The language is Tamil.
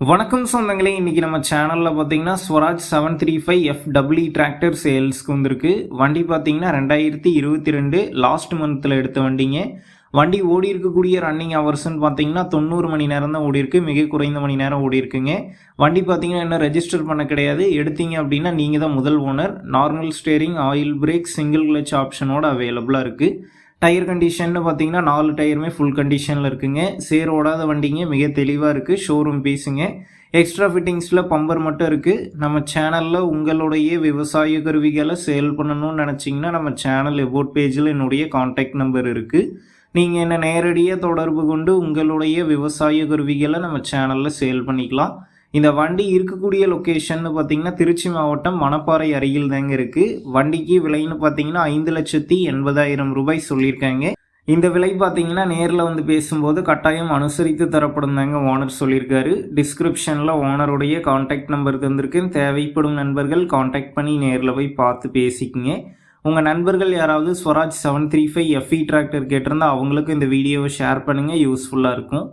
வணக்கம் சொந்தங்களே இன்னைக்கு நம்ம சேனலில் பார்த்தீங்கன்னா Swaraj seven three five F W tractor சேல்ஸ்க்கு வந்திருக்கு. வண்டி பார்த்தீங்கன்னா ரெண்டாயிரத்தி இருபத்தி ரெண்டு லாஸ்ட் மந்தில் எடுத்த வண்டிங்க. வண்டி ஓடி இருக்கக்கூடிய ரன்னிங் ஹவர்ஸ்ன்னு பார்த்தீங்கன்னா தொண்ணூறு மணி நேரம் தான் ஓடி மிக குறைந்த மணி நேரம் ஓடி இருக்குங்க. வண்டி பார்த்தீங்கன்னா என்ன ரெஜிஸ்டர் பண்ண கிடையாது. எடுத்தீங்க அப்படின்னா நீங்கள் தான் முதல் owner normal steering oil brake single clutch ஆப்ஷனோட அவைலபிளாக இருக்குது டயர் கண்டிஷன்னு பார்த்தீங்கன்னா நாலு டயருமே ஃபுல் கண்டிஷனில் இருக்குங்க. சேர் ஓடாத வண்டிங்க மிக தெளிவாக இருக்குது ஷோரூம் பீஸுங்க எக்ஸ்ட்ரா ஃபிட்டிங்ஸில் பம்பர் மட்டும் இருக்குது நம்ம சேனலில் உங்களுடைய விவசாய கருவிகளை சேல் பண்ணணும்னு நினச்சிங்கன்னா நம்ம சேனல் எபோட் பேஜில் என்னுடைய காண்டாக்ட் நம்பர் இருக்குது நீங்கள் என்ன நேரடியாக தொடர்பு கொண்டு உங்களுடைய விவசாய கருவிகளை நம்ம சேனலில் சேல் பண்ணிக்கலாம். இந்த வண்டி இருக்கக்கூடிய லொக்கேஷன்னு பார்த்தீங்கன்னா திருச்சி மாவட்டம் மணப்பாறை அருகில் தாங்க இருக்குது வண்டிக்கு விலைன்னு பார்த்தீங்கன்னா ஐந்து லட்சத்தி எண்பதாயிரம் ரூபாய் சொல்லியிருக்காங்க. இந்த விலை பார்த்தீங்கன்னா நேரில் வந்து பேசும்போது கட்டாயம் அனுசரித்து தரப்படும் தாங்க ஓனர் சொல்லியிருக்காரு. டிஸ்கிரிப்ஷனில் ஓனருடைய காண்டாக்ட் நம்பர் தந்திருக்கேன் தேவைப்படும் நண்பர்கள் காண்டாக்ட் பண்ணி நேரில் போய் பார்த்து பேசிக்கங்க. உங்கள் நண்பர்கள் யாராவது Swaraj seven three five F E tractor கேட்டிருந்தால் அவங்களுக்கும் இந்த வீடியோவை ஷேர் பண்ணுங்கள் யூஸ்ஃபுல்லாக இருக்கும்.